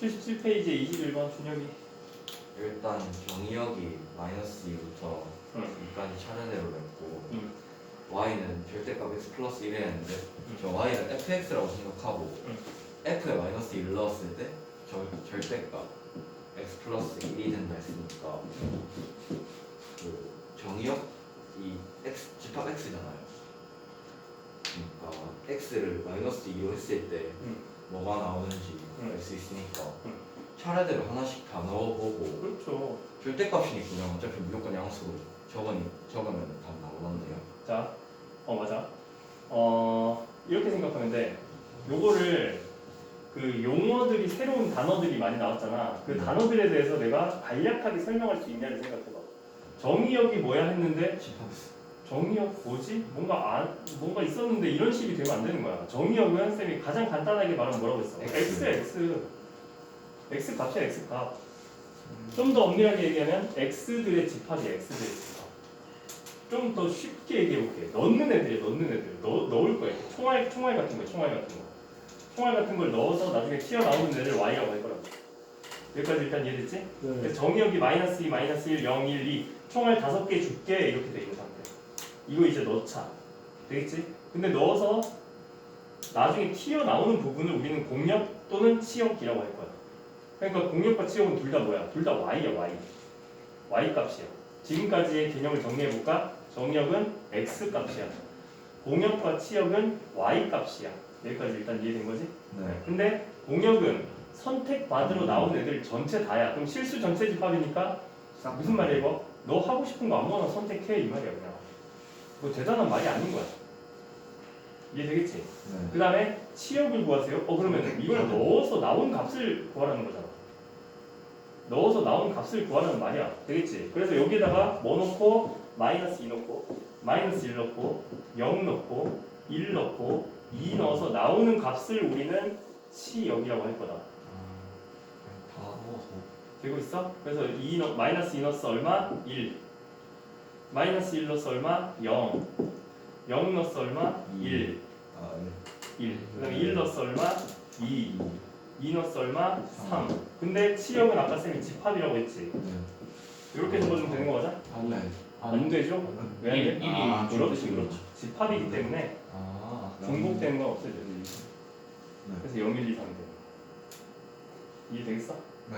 77페이지에 21번 준혁이 일단 정의역이 마이너스 2부터 응. 2까지 차례대로 냈고 응. y는 절대값 x 플러스 1을 했는데 응. 저 y는 fx라고 생각하고 응. f에 마이너스 1 넣었을 때 저 절대값 x 플러스 1이 된다 했으니까 그 정의역 이 x 집합 x잖아요 그러니까 x를 마이너스 2로 했을 때 응. 뭐가 나오는지 응. 알수 있으니까 응. 차례대로 하나씩 다 넣어보고 그렇죠 절대값이니까 그냥 어차피 무조건 양수로 적으니 적으면 답 나오던데요. 자, 어 맞아. 어 이렇게 생각하면 돼. 요거를 그 용어들이 새로운 단어들이 많이 나왔잖아. 그 음. 단어들에 대해서 내가 간략하게 설명할 수 있냐를 생각해봐. 정의역이 뭐야 했는데 집합 정의역 뭐지? 뭔가 안 뭔가 있었는데 이런 식이 되면 안 되는 거야. 정의역은 쌤이 가장 간단하게 말하면 뭐라고 했어? X. X X 값이야 X 값. 좀 더 엄밀하게 얘기하면 X들의 집합이 X들의 집합. 좀 더 쉽게 얘기해 볼게. 넣는 애들이 넣는 애들. 넣, 넣을 거야. 총알, 총알 같은 거, 총알 같은 거. 총알 같은 걸 넣어서 나중에 튀어나오는 애를 Y라고 할 거라고. 여기까지 일단 이해됐지? 네. 그래서 정의역이 마이너스 2, 마이너스 1, 0, 1, 2 총알 다섯 개 줄게 이렇게 돼 있는 상태. 이거 이제 넣자. 되겠지? 근데 넣어서 나중에 튀어나오는 부분을 우리는 공역 또는 치역이라고 할 거야. 그러니까 공역과 치역은 둘 다 뭐야? 둘 다 y야 y. y 값이야. 지금까지의 개념을 정리해 볼까? 정역은 x 값이야. 공역과 치역은 y 값이야. 여기까지 일단 이해된 거지? 네. 근데 공역은 선택 받으러 나온 애들 전체 다야. 그럼 실수 전체 집합이니까 무슨 말이야 이거? 너 하고 싶은 거 아무거나 선택해 이 말이야 그냥. 뭐 대단한 말이 아닌 거야. 이해되겠지? 네. 그 다음에 치역을 구하세요. 어 그러면 이걸 넣어서 나온 값을 구하라는 거잖아. 넣어서 나온 값을 구하라는 말이야. 되겠지? 그래서 여기다가 뭐 넣고 마이너스 2 넣고 마이너스 1 넣고 0 넣고 1 넣고 2 넣어서 나오는 값을 우리는 치역이라고 할 거다. 다 넣어서 되고 있어? 그래서 2 넣, 마이너스 2 넣었어 얼마? 1 마이너스 1 넣었어 얼마? 0 0 넣었어 얼마? 1 아 네. 1 그다음에 1 넣었어 얼마? 2 2 넣었어 얼마? 3 근데 치역은 아까 쌤이 집합이라고 했지 네. 이렇게 적어주면 되는 거 맞아? 네. 안 되죠? 왜 안 돼? 일, 일이 아, 그렇지 그렇지 집합이기 때문에 아. 중복되는 건 없어져 네. 그래서 0, 1, 2, 3 돼. 이해되겠어? 네.